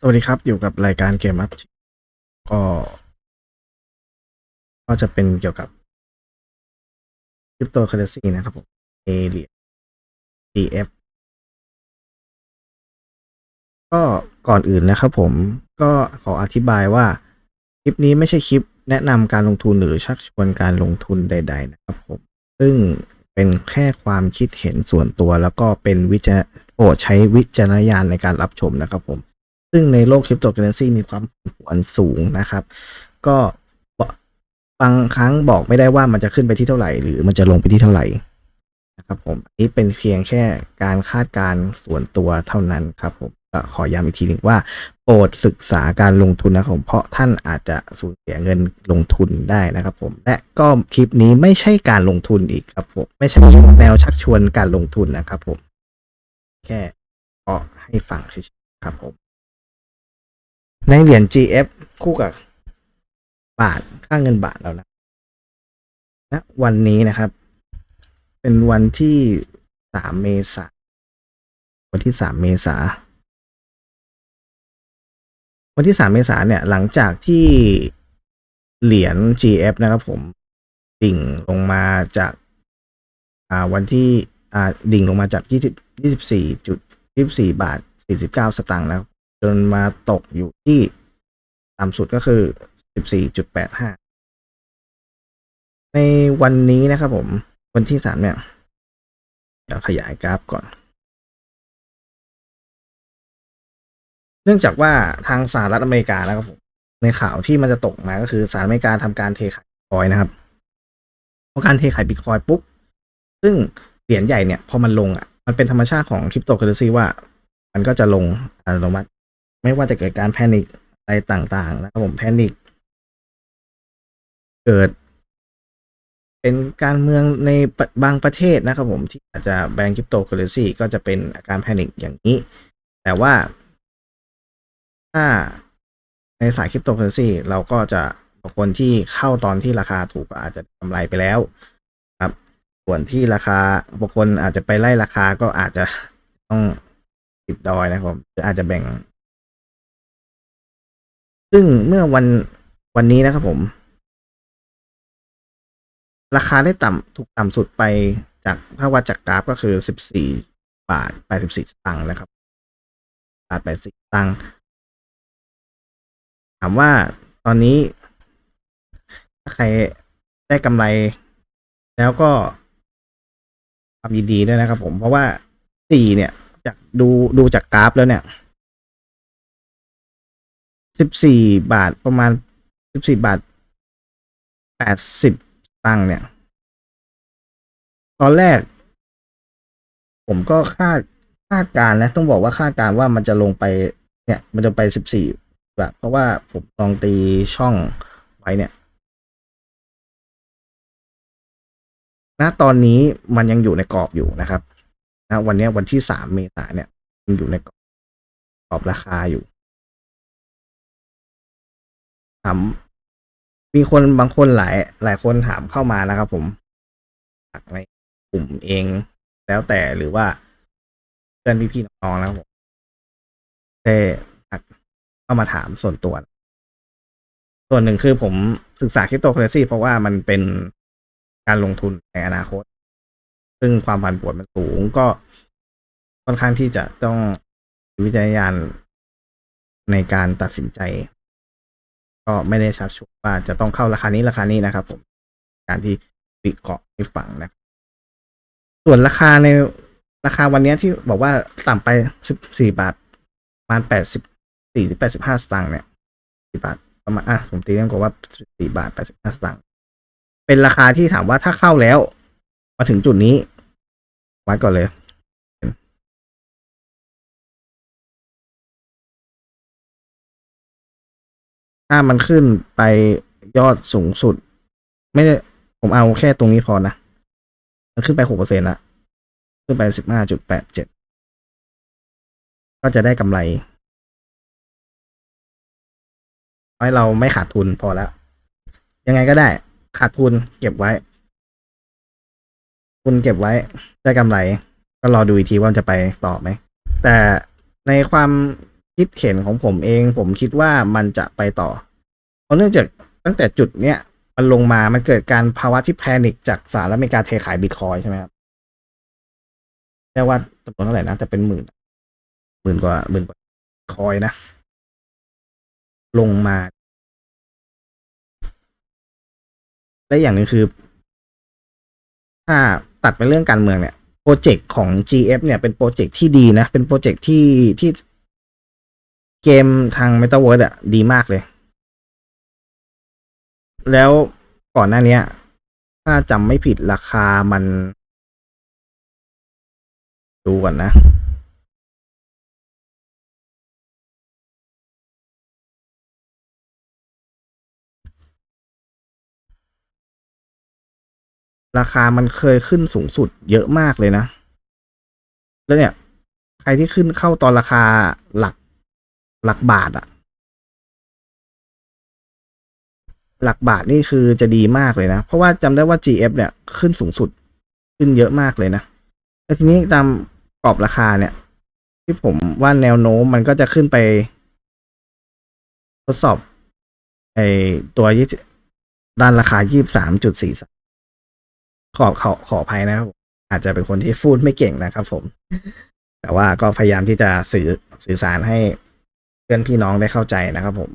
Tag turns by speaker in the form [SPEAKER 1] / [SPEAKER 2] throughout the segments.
[SPEAKER 1] สวัสดีครับอยู่กับรายการเกมอัพก็ ก็จะเป็นเกี่ยวกับคริปโตเคอเรนซีนะครับผมเอเรีย DF ก็ก่อนอื่นนะครับผมก็ขออธิบายว่า คลิปนี้ไม่ใช่คลิปแนะนำการลงทุนหรือชักชวนการลงทุนใด ๆ นะครับผม ซึ่งเป็นแค่ความคิดเห็นส่วนตัว แล้วก็เป็นวิจารโปรดใช้วิจารณญาณในการรับชมนะครับผม ซึ่งในโลกคริปโตเคอเรนซีมีความผันผวนสูงนะครับ ก็บางครั้งบอกไม่ได้ว่ามันจะขึ้นไปที่เท่าไหร่ หรือมันจะลงไปที่เท่าไหร่นะครับผมอันนี้เป็นเพียงแค่การคาดการส่วนตัวเท่านั้นครับผมขอย้ำอีกทีหนึ่งว่า โปรดศึกษาการลงทุนนะครับผมเพราะท่านอาจจะสูญเสียเงินลงทุนได้นะครับผม และก็คลิปนี้ไม่ใช่การลงทุนอีกครับผมไม่ใช่แนวชักชวนการลงทุนนะครับผม แค่ก็ให้ฟังเฉยๆครับผม ในเหรียญ GF คู่กับบาทค่าเงินบาทแล้วนะวันนี้นะครับ เป็นวันที่สามเมษาวันที่สามเมษาวันที่สามเมษาเนี่ย หลังจากที่เหรียญ GF นะครับผมดิ่งลงมาจากอ่าวันที่อ่าดิ่งลงมาจากยี่สิบยี่สิบสี่จุดยี่สิบสี่บาทสี่สิบเก้าสตางค์นะครับ จนมาตกอยู่ที่ต่ำสุดก็คือ 14.85 ในวันนี้นะครับผม วันที่สามเนี่ยเดี๋ยวขยายกราฟก่อน เนื่องจากว่าทางสหรัฐอเมริกานะครับผม ในข่าวที่มันจะตกมาก็คือสหรัฐอเมริกาทำการเทขายบิตคอยนะครับพอการเทขายบิตคอยปุ๊บ ซึ่งเหรียญใหญ่เนี่ยพอมันลงอะ มันเป็นธรรมชาติของคริปโตเคอเรซีว่า มันก็จะลงอัตโนมัติ ไม่ว่าจะเกิดการแพนิคอะไรต่างๆ นะครับผมแพนิคเกิด เป็นการเมืองในบางประเทศนะครับผมที่อาจจะแบนคริปโตเคอเรนซีก็จะเป็นอาการแพนิคอย่างนี้ แต่ว่าถ้าในสายคริปโตเคอเรนซีเราก็จะคนที่เข้าตอนที่ราคาถูกก็อาจจะกำไรไปแล้วครับ ส่วนที่ราคาบางคนอาจจะไปไล่ราคาก็อาจจะต้องติดดอยนะครับหรืออาจจะแบ่ง ซึ่งเมื่อวันวันนี้นะครับผม ราคาได้ต่ำถูกต่ำสุดไปจากถ้าวัดจากกราฟก็คือสิบสี่บาทแปดสิบสี่ตางค์นะครับบาทแปดสิบตางค์ถามว่าตอนนี้ถ้าใครได้กำไรแล้วก็ความยินดีด้วยนะครับผมเพราะว่าสี่เนี่ยจากดูดูจากกราฟแล้วเนี่ย สิบสี่บาทประมาณสิบสี่บาทแปดสิบตังค์เนี่ย ตอนแรก ผมก็คาดคาดการณ์นะ ต้องบอกว่าคาดการณ์ว่ามันจะลงไป เนี่ย มันจะไปสิบสี่บาทเพราะว่าผมลองตีช่องไว้เนี่ยณตอนนี้มันยังอยู่ในกรอบอยู่นะครับนะวันนี้วันที่สามเมษาเนี่ยมันอยู่ในกรอบกรอบราคาอยู่ ถามมีคนบางคนหลาย หลายคนถามเข้ามานะครับ ผมจากในกลุ่มเองแล้วแต่หรือว่าเพื่อนพี่ๆน้องๆนะครับผมได้ทักเข้ามาถามส่วนตัว ส่วนหนึ่งคือผมศึกษาคริปโตเคอเรซีเพราะว่ามันเป็นการลงทุนในอนาคต ซึ่งความผันผวนมันสูงก็ค่อนข้างที่จะต้องวิจารณญาณในการตัดสินใจ ก็ไม่ได้ชักชวนว่าจะต้องเข้าราคานี้ราคานี้นะครับผมการที่วิเคราะห์ให้ฟังนะส่วนราคาในราคาวันนี้ที่บอกว่าต่ำไปสิบสี่บาทประมาณแปดสิบสี่หรือแปดสิบห้าสตางค์เนี่ยสี่บาทประมาณอะผมตีกันกว่าสี่บาทแปดสิบห้าสตางค์เป็นราคาที่ถามว่าถ้าเข้าแล้ว มาถึงจุดนี้วัดก่อนเลย ถ้ามันขึ้นไปยอดสูงสุด ไม่ได้ผมเอาแค่ตรงนี้พอนะ มันขึ้นไปหกเปอร์เซ็นต์ละขึ้นไปสิบห้าจุดแปดเจ็ดก็จะได้กำไรให้เราไม่ขาดทุนพอแล้ว ยังไงก็ได้ ขาดทุนเก็บไว้ คุณเก็บไว้ ได้กำไร ก็รอดูอีกทีว่ามันจะไปต่อไหม แต่ในความ คิดเห็นของผมเอง ผมคิดว่ามันจะไปต่อ เพราะเนื่องจากตั้งแต่จุดเนี้ยมันลงมา มันเกิดการภาวะที่แพนิคจากสหรัฐอเมริกาเทขายบิตคอยใช่ไหมครับแค่ว่าจำนวนเท่าไหร่นะแต่เป็นหมื่นหมื่นกว่าหมื่นกว่าคอยนะ ลงมา และอย่างหนึ่งคือ ถ้าตัดไปเรื่องการเมืองเนี่ยโปรเจกต์ของ GF เนี่ยเป็นโปรเจกต์ที่ดีนะ เป็นโปรเจกต์ที่ที่ เกมทาง Metaverse อะดีมากเลย แล้วก่อนหน้านี้ถ้าจำไม่ผิดราคามัน ดูก่อนนะ ราคามันเคยขึ้นสูงสุดเยอะมากเลยนะ แล้วเนี่ย ใครที่ขึ้นเข้าตอนราคาหลัก หลักบาทอะหลักบาทนี่คือจะดีมากเลยนะ เพราะว่าจำได้ว่า GF เนี่ยขึ้นสูงสุดขึ้นเยอะมากเลยนะแต่ทีนี้ตามกรอบราคาเนี่ย ที่ผมว่าแนวโน้มมันก็จะขึ้นไป ทดสอบไอตัวยี่ด้านราคายี่สามจุดสี่ขอขอขออภัยนะครับผมอาจจะเป็นคนที่พูดไม่เก่งนะครับผม แต่ว่าก็พยายามที่จะสื่อสื่อสารให้ เพื่อนพี่น้องได้เข้าใจนะครับผม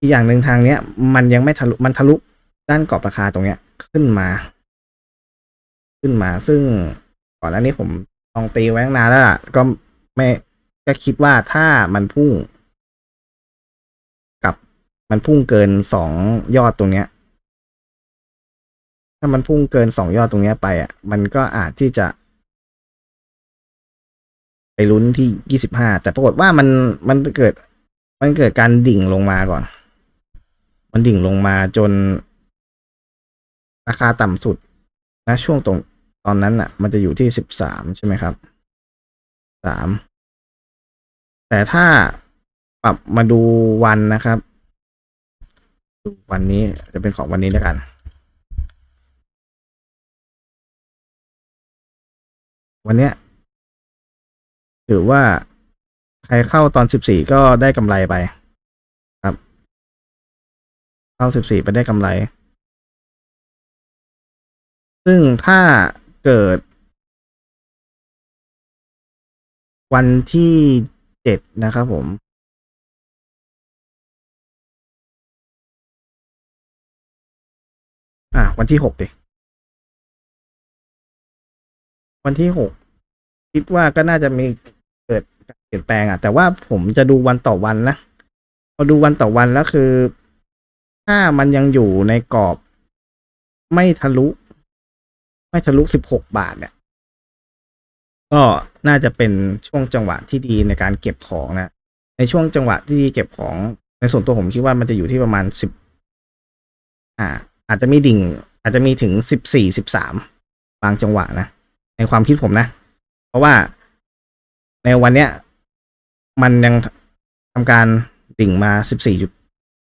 [SPEAKER 1] อีกอย่างหนึ่งทางเนี้ย มันยังไม่ทะลุมันทะลุด้านกรอบราคาตรงเนี้ยขึ้นมา ขึ้นมาซึ่งก่อนหน้านี้ผมลองตีไว้งนานแล้วก็ไม่ก็คิดว่าถ้ามันพุ่ง กับมันพุ่งเกินสองยอดตรงเนี้ย ถ้ามันพุ่งเกินสองยอดตรงเนี้ยไปอะ มันก็อาจที่จะ ลุ้นที่ยี่สิบห้าแต่ปรากฏว่ามันมันเกิด มันเกิดการดิ่งลงมาก่อน มันดิ่งลงมาจน ราคาต่ำสุดนะช่วงตรงตอนนั้นอะ มันจะอยู่ที่สิบสามใช่ไหมครับสามแต่ถ้าปรับมาดูวันนะครับดูวันนี้จะเป็นของวันนี้แล้วกันวันเนี้ย ถือว่าใครเข้าตอนสิบสี่ก็ได้กำไรไป ครับ เข้าสิบสี่ไปได้กำไร ซึ่งถ้าเกิด วันที่เจ็ดนะครับผมอะวันที่หกดิ วันที่หก คิดว่าก็น่าจะมีเกิดการเปลี่ยนแปลงอะ แต่ว่าผมจะดูวันต่อวันนะพอดูวันต่อวันแล้วคือ ถ้ามันยังอยู่ในกรอบ ไม่ทะลุ ไม่ทะลุสิบหกบาทเนี่ย ก็น่าจะเป็นช่วงจังหวะที่ดีในการเก็บของนะในช่วงจังหวะที่ดีเก็บของในส่วนตัวผมคิดว่ามันจะอยู่ที่ประมาณสิบอ่า อาจจะมีดิ่ง อาจจะมีถึงสิบสี่สิบสามบางจังหวะนะ ในความคิดผมนะ เพราะว่าในวันเนี้ย มันยังทำการดิ่งมาสิบสี่จุด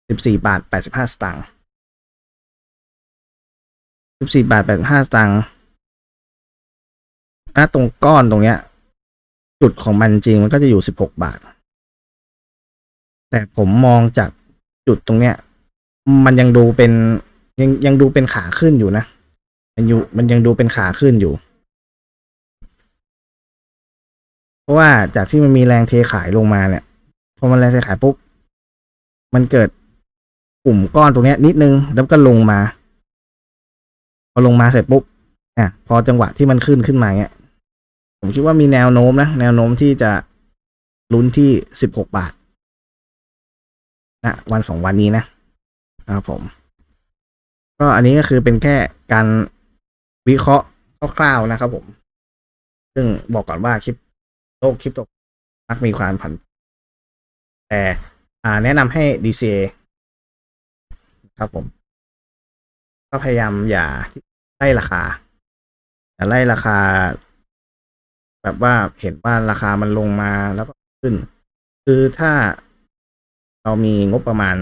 [SPEAKER 1] สิบสี่บาทแปดสิบห้าสตางค์สิบสี่บาทแปดห้าสตางค์ณตรงก้อนตรงเนี้ย จุดของมันจริงมันก็จะอยู่สิบหกบาท แต่ผมมองจากจุดตรงเนี้ย มันยังดูเป็นยังยังดูเป็นขาขึ้นอยู่นะ มันอยู่มันยังดูเป็นขาขึ้นอยู่ ราะว่าจากที่มันมีแรงเทขายลงมาเนี่ยพอมันแรงเทขายปุ๊บมันเกิดกลุ่มก้อนตรงเนี้ยนิดนึงแล้วก็ลงมา พอลงมาเสร็จปุ๊บอะพอจังหวะที่มันขึ้นขึ้นมาเนี้ยผมคิดว่ามีแนวโน้มนะแนวโน้มที่จะลุ้นที่สิบหกบาทนะวันสองวันนี้นะครับผม ก็อันนี้ก็คือเป็นแค่การวิเคราะห์คร่าวๆนะครับผม ซึ่งบอกก่อนว่าคลิป โลกคลิปโตมักมีความผัน แต่อ่าแนะนำให้ DCA ครับผม ก็พยายามอย่าไล่ราคาอย่าไล่ราคา แบบว่าเห็นว่าราคามันลงมาแล้วก็ขึ้น คือถ้าเรามีงบประมาณ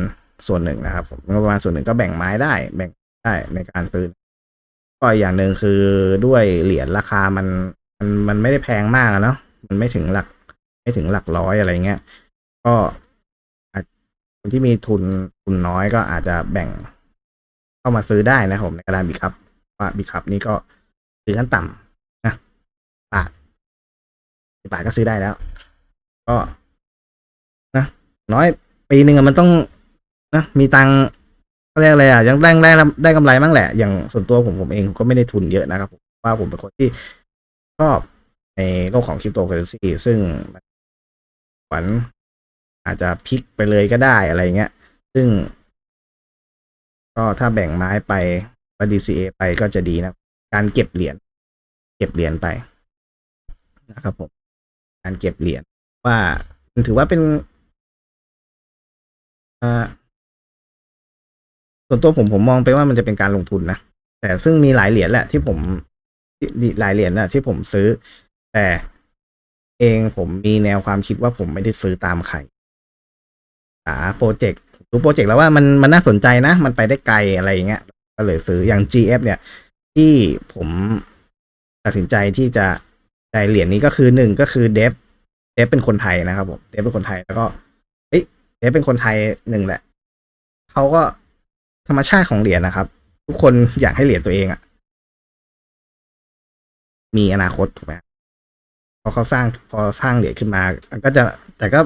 [SPEAKER 1] ส่วนหนึ่งนะครับผมงบประมาณส่วนหนึ่งก็แบ่งไม้ได้ แบ่งได้ในการซื้อ ก็อย่างหนึ่งคือด้วยเหรียญราคามันมันมันไม่ได้แพงมากอะเนาะ มันไม่ถึงหลัก ไม่ถึงหลักร้อยอะไรเงี้ย ก็คนที่มีทุนทุนน้อยก็อาจจะแบ่งเข้ามาซื้อได้นะครับผมในกระดานบิคับว่าบิคับนี่ก็ซื้อขั้นต่ำนะบาทสิบบาทก็ซื้อได้แล้ว ก็นะน้อยปีหนึ่งอะมันต้องนะมีตังค์เขาเรียกอะไรอะยังได้ได้ได้กำไรบ้างแหละ อย่างส่วนตัวผมผมเองก็ไม่ได้ทุนเยอะนะครับผมว่าผมเป็นคนที่ชอบ ในโลกของคริปโตเคอเรนซีซึ่งมันหวันอาจจะพลิกไปเลยก็ได้อะไรเงี้ย ซึ่ง ก็ถ้าแบ่งไม้ไปว่า DCA ไปก็จะดีนะ การเก็บเหรียญเก็บเหรียญไปนะครับผม การเก็บเหรียญว่ามันถือว่าเป็นส่วนตัวผมผมมองไปว่ามันจะเป็นการลงทุนนะ แต่ซึ่งมีหลายเหรียญแหละที่ผมหลายเหรียญนะที่ผมซื้อ แต่เองผมมีแนวความคิดว่าผมไม่ได้ซื้อตามใครอ่าโปรเจกต์ดูโปรเจกต์แล้วว่ามันมันน่าสนใจนะ มันไปได้ไกลอะไรอย่างเงี้ย ก็เลยซื้ออย่าง GF เนี่ย ที่ผมตัดสินใจที่จะใจเหรียญนี้ก็คือหนึ่งก็คือเดฟเดฟเป็นคนไทยนะครับผมเดฟเป็นคนไทยแล้วก็เฮ้ยเดฟเป็นคนไทยหนึ่งแหละเขาก็ธรรมชาติของเหรียญนะครับ ทุกคนอยากให้เหรียญตัวเองอะมีอนาคตถูกไหม อเขาสร้างพอสร้างเหรียญขึ้นมาก็จะแต่ก็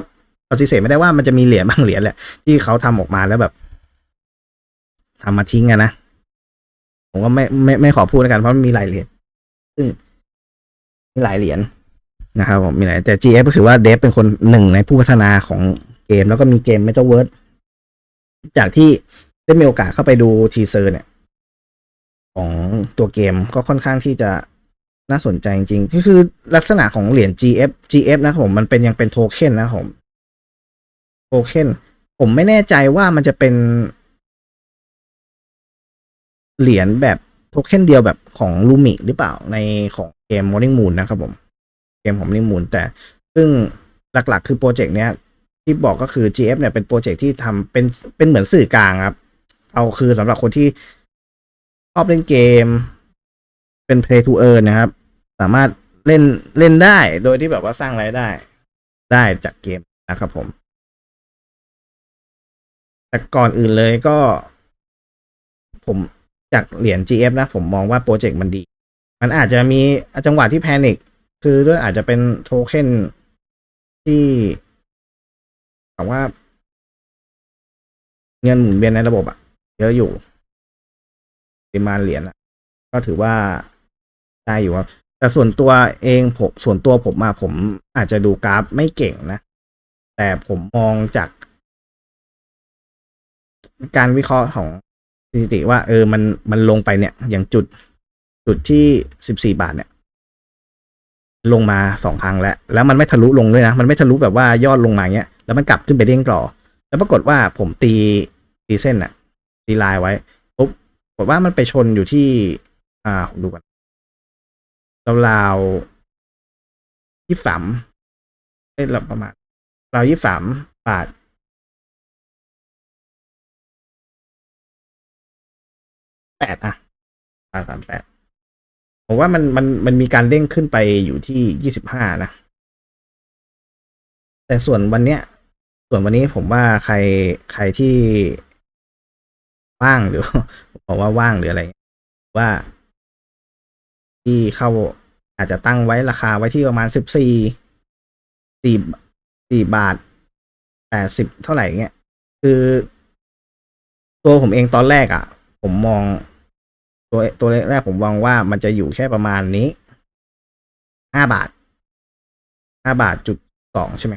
[SPEAKER 1] ปฏิเสธไม่ได้ว่ามันจะมีเหรียญบางเหรียญแหละ ที่เขาทำออกมาแล้วแบบทำมาทิ้งอะนะผมก็ไม่ไม่ไม่ขอพูดแล้วกันเพราะมันมีหลายเหรียญซึ่งมีหลายเหรียญนะครับผมมีหลายแต่ GF ก็คือว่าเดฟเป็นคนหนึ่งในผู้พัฒนาของเกม แล้วก็มีเกม Metaverse จากที่ได้มีโอกาสเข้าไปดูทีเซอร์เนี่ย ของตัวเกมก็ค่อนข้างที่จะ น่าสนใจจริงๆก็คือลักษณะของเหรียญ GF GF นะครับผมมันเป็นยังเป็นโทเค็นนะครับผมโทเค็นผมไม่แน่ใจว่ามันจะเป็น เหรียญแบบโทเค็นเดียวแบบของลูมิหรือเปล่าในของเกม Morning Moon นะครับผม เกมของ Morning Moon แต่ซึ่งหลักๆ คือโปรเจกต์เนี้ยที่บอกก็คือ GF เนี่ยเป็นโปรเจกต์ที่ทำเป็นเป็นเหมือนสื่อกลางครับ เอาคือสำหรับคนที่ชอบเล่นเกม เป็น play to earn นะครับ สามารถเล่นเล่นได้โดยที่แบบว่าสร้างรายได้ ได้จากเกมนะครับผม แต่ก่อนอื่นเลยก็ ผมจากเหรียญ GF นะ ผมมองว่าโปรเจกต์มันดี มันอาจจะมีจังหวะที่แพนิคคือด้วยอาจจะเป็นโทเค็นที่ถามว่า เงินหมุนเวียนในระบบอะเยอะอยู่ปริมาณเหรียญอะก็ถือว่าได้อยู่ครับ แต่ส่วนตัวเองผมส่วนตัวผมมาผมอาจจะดูกราฟไม่เก่งนะ แต่ผมมองจาก การวิเคราะห์ของสถิติว่า เออมันมันลงไปเนี่ย อย่างจุดจุดที่สิบสี่บาทเนี่ย ลงมาสองครั้งแล้ว แล้วมันไม่ทะลุลงด้วยนะ มันไม่ทะลุแบบว่ายอดลงมาเงี้ย แล้วมันกลับขึ้นไปเด้งต่อ แล้วปรากฏว่าผมตีตีเส้นอะตีลายไว้ปุ๊บปรากฏว่ามันไปชนอยู่ที่ อ่าดูกัน ราวๆยี่สามเอ้ยเราประมาณราวยี่สามบาทแปดอะบาทสามแปดผมว่ามันมันมันมีการเด้งขึ้นไปอยู่ที่ยี่สิบห้านะ แต่ส่วนวันเนี้ย ส่วนวันนี้ผมว่าใครใครที่ว่างหรือผมว่าว่างหรืออะไรว่า ที่เข้าอาจจะตั้งไว้ราคาไว้ที่ประมาณสิบสี่สี่สี่บาทแปดสิบเท่าไหร่เงี้ย คือ ตัวผมเองตอนแรกอะ่ะ ผมมอง ตัวตัวแรกผมมองว่ามันจะอยู่แค่ประมาณนี้ห้าบาทห้าบาทจุดสองใช่ไหม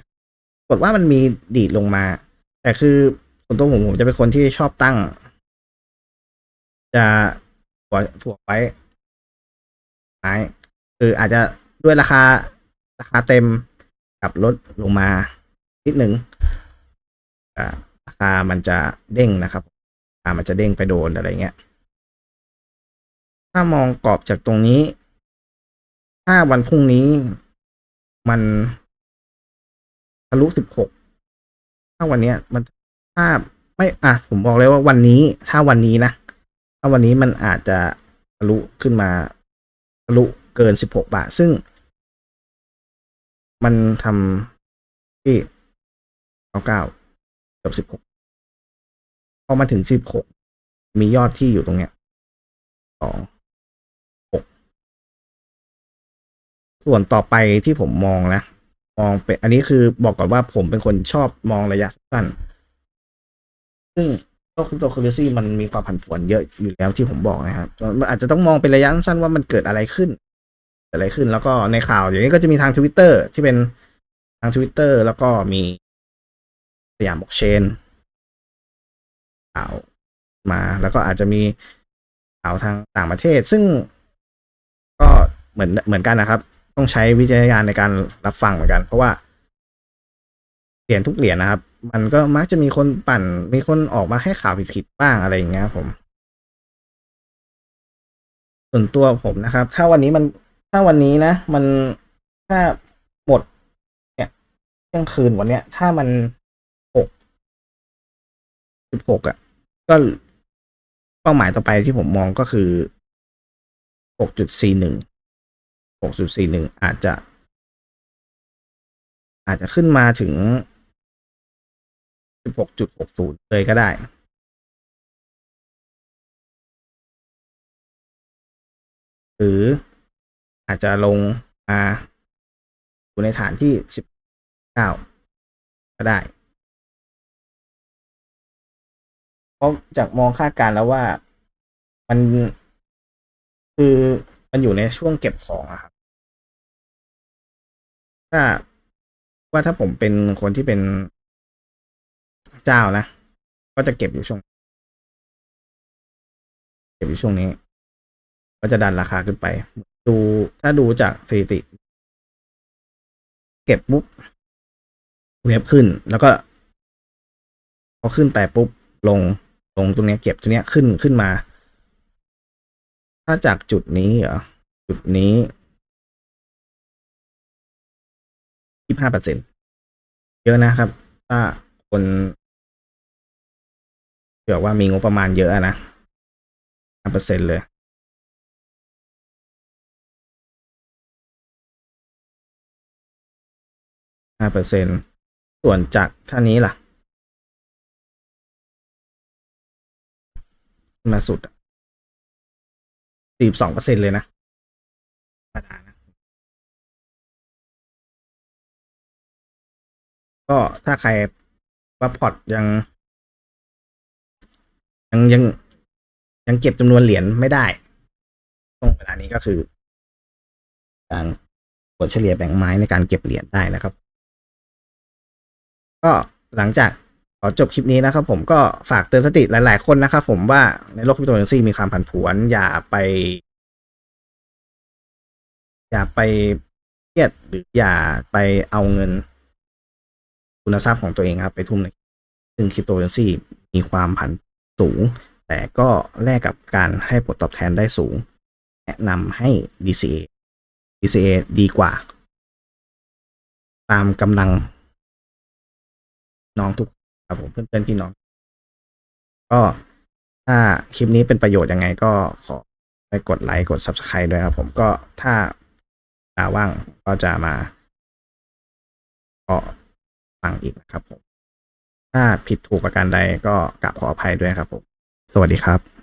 [SPEAKER 1] กฏว่ามันมีดีดลงมา แต่คือส่วนตัวผมผมจะเป็นคนที่ชอบตั้ง จะผัวถั่วไว้ ไม้คืออาจจะด้วยราคาราคาเต็มกับลดลงมานิดหนึ่งราคามันจะเด้งนะครับราคามันจะเด้งไปโดนอะไรเงี้ย ถ้ามองกรอบจากตรงนี้ ถ้าวันพรุ่งนี้มันทะลุสิบหกถ้าวันเนี้ยมันถ้าไม่อะผมบอกเลยว่าวันนี้ ถ้าวันนี้นะ ถ้าวันนี้มันอาจจะทะลุขึ้นมา ทะลุเกินสิบหกบาท ซึ่ง มันทำที่เก้าเก้าเกือบสิบหกพอมาถึงสิบหกมียอดที่อยู่ตรงเนี้ยสองหกส่วนต่อไปที่ผมมองนะ มองเป็น อันนี้คือบอกก่อนว่าผมเป็นคนชอบมองระยะสั้น ซึ่ง โลกคริปโตเคอเรซีมันมีความผันผวนเยอะอยู่แล้วที่ผมบอกนะครับมันอาจจะต้องมองเป็นระยะสั้นว่ามันเกิดอะไรขึ้นเกิดอะไรขึ้น แล้วก็ในข่าวอย่างนี้ก็จะมีทางทวิตเตอร์ที่เป็นทางทวิตเตอร์แล้วก็มีสยามบล็อกเชนข่าวมาแล้วก็อาจจะมีข่าวทางต่างประเทศ ซึ่งก็เหมือนเหมือนกันนะครับ ต้องใช้วิจารณญาณในการรับฟังเหมือนกัน เพราะว่าเหรียญทุกเหรียญนะครับ มันก็มักจะมีคนปั่น มีคนออกมาให้ข่าวผิดๆบ้างอะไรอย่างเงี้ย ผม ส่วนตัวผมนะครับ ถ้าวันนี้มันถ้าวันนี้นะ มันถ้าหมด เนี่ยเที่ยงคืนวันเนี้ย ถ้ามันหกสิบหกอะ ก็เป้าหมายต่อไปที่ผมมองก็คือหกจุดสี่หนึ่งหกจุดสี่หนึ่งอาจจะ อาจจะขึ้นมาถึง 16.60 เลยก็ได้หรืออาจจะลงมาอยู่ในฐานที่ 19 ก็ได้ เพราะจากมองคาดการณ์แล้วว่ามันคือมันอยู่ในช่วงเก็บของอะครับ ถ้าว่าถ้าผมเป็นคนที่เป็น เจ้านะ ก็จะเก็บอยู่ช่วง เก็บอยู่ช่วงนี้ ก็จะดันราคาขึ้นไป ดูถ้าดูจากสถิติ เก็บปุ๊บเว็บขึ้น แล้วก็พอขึ้นไปปุ๊บลงลงตรงนี้เก็บตรงนี้ขึ้นขึ้นมา ถ้าจากจุดนี้เหรอจุดนี้ยี่ห้าเปอร์เซ็นเยอะนะครับ ถ้าคน เผื่อว่ามีงบประมาณเยอะนะห้าเปอร์เซ็นเลยห้าเปอร์เซ็นส่วนจากท่านี้ล่ะ มาสุดสี่สองเปอร์เซ็นเลยนะธรรมดานะก็ถ้าใครว่าพอร์ตยัง ยังยังยังเก็บจำนวนเหรียญไม่ได้ช่วงเวลานี้ก็คือ การกดเฉลี่ยแบ่งไม้ในการเก็บเหรียญได้นะครับ ก็หลังจากขอจบคลิปนี้นะครับ ผมก็ฝากเตือนสติหลาย ๆ คนนะครับ ผมว่าในโลกคริปโตเคอเรนซีมีความผันผวน อย่าไป อย่าไปเครียดหรืออย่าไปเอาเงินคุณทรัพย์ของตัวเองครับ ไปทุ่มในซึ่งคริปโตเคอเรนซีมีความผัน สูง แต่ก็แลกกับการให้ผลตอบแทนได้สูง แนะนำให้ DCA DCA ดีกว่า ตามกำลัง น้องทุกครับผมเพื่อนๆพี่น้อง ก็ถ้าคลิปนี้เป็นประโยชน์ยังไงก็ขอไปกดไลค์กด Subscribe ด้วยครับผมก็ถ้าตาว่างก็จะมาก็ฟังอีกนะครับผม ถ้าผิดถูกประการใดก็กราบขออภัยด้วยครับผม สวัสดีครับ